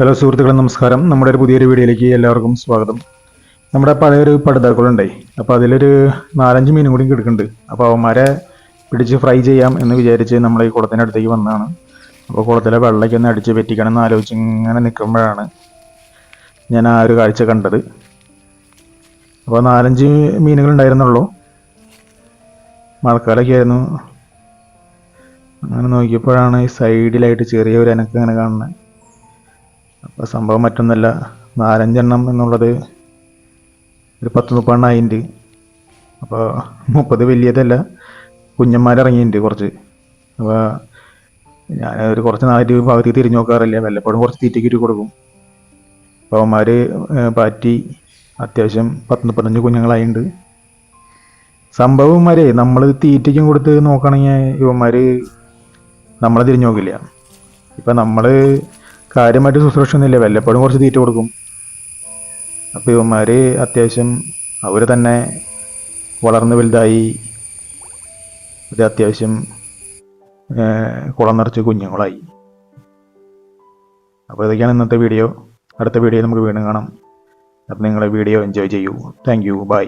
Hello സുഹൃത്തുക്കളെ നമസ്കാരം. നമ്മുടെ ഒരു പുതിയൊരു വീഡിയോയിലേക്ക് എല്ലാവർക്കും സ്വാഗതം. നമ്മുടെ പഴയൊരു പടുതാക്കുളുണ്ടേ അപ്പോൾ അതിലൊരു നാലഞ്ച് മീനും കൂടി കിടക്കുന്നുണ്ട്. അപ്പോൾ അവന്മാരെ പിടിച്ച് ഫ്രൈ ചെയ്യാം എന്ന് വിചാരിച്ച് നമ്മൾ ഈ കുളത്തിന്റെ അടുത്തേക്ക് വന്നതാണ്. അപ്പോൾ കുളത്തിലെ വെള്ളമൊക്കെ ഒന്ന് അടിച്ച് പറ്റിക്കണം എന്ന് ആലോചിച്ച് ഇങ്ങനെ നിൽക്കുമ്പോഴാണ് ഞാൻ ആ ഒരു കാഴ്ച കണ്ടത്. അപ്പോൾ നാലഞ്ച് മീനുകൾ ഉണ്ടായിരുന്നുള്ളൂ. മഴക്കാലൊക്കെ ആയിരുന്നു. അങ്ങനെ നോക്കിയപ്പോഴാണ് ഈ സൈഡിലായിട്ട് ചെറിയ ഒരു അനക്കം ഇങ്ങനെ കാണുന്നത്. അപ്പോൾ സംഭവം മറ്റൊന്നല്ല. നാലഞ്ചെണ്ണം എന്നുള്ളത് ഒരു പത്ത് മുപ്പെണ്ണായിട്ടുണ്ട് അപ്പോൾ മുപ്പത് വലിയതല്ല കുഞ്ഞന്മാരിറങ്ങിയിട്ടുണ്ട് കുറച്ച്. അപ്പോൾ ഞാൻ ഒരു കുറച്ച് നാല് പകുതി തിരിഞ്ഞു നോക്കാറില്ല. വല്ലപ്പോഴും കുറച്ച് തീറ്റയ്ക്ക് ഇട്ട് കൊടുക്കും. അപ്പോൾ അവന്മാർ പാറ്റി അത്യാവശ്യം പത്ത് മുപ്പത്തഞ്ച് കുഞ്ഞുങ്ങളായിട്ടുണ്ട് സംഭവന്മാരെ നമ്മൾ തീറ്റയ്ക്കും കൊടുത്ത് നോക്കുകയാണെങ്കിൽ ഇവന്മാർ നമ്മളെ തിരിഞ്ഞു നോക്കില്ല. ഇപ്പം നമ്മൾ കാര്യമായിട്ട് ശുശ്രൂഷയൊന്നുമില്ല വല്ലപ്പോഴും കുറച്ച് തീറ്റ കൊടുക്കും. അപ്പോൾ ഇവന്മാർ അത്യാവശ്യം അവർ തന്നെ വളർന്ന് വലുതായി ഇത് അത്യാവശ്യം കുളം നിറച്ച് കുഞ്ഞുങ്ങളായി. അപ്പോൾ ഇതൊക്കെയാണ് ഇന്നത്തെ വീഡിയോ. അടുത്ത വീഡിയോ നമുക്ക് വീണ്ടും കാണാം. അപ്പോൾ നിങ്ങളെ വീഡിയോ എൻജോയ് ചെയ്യൂ. Thank you bye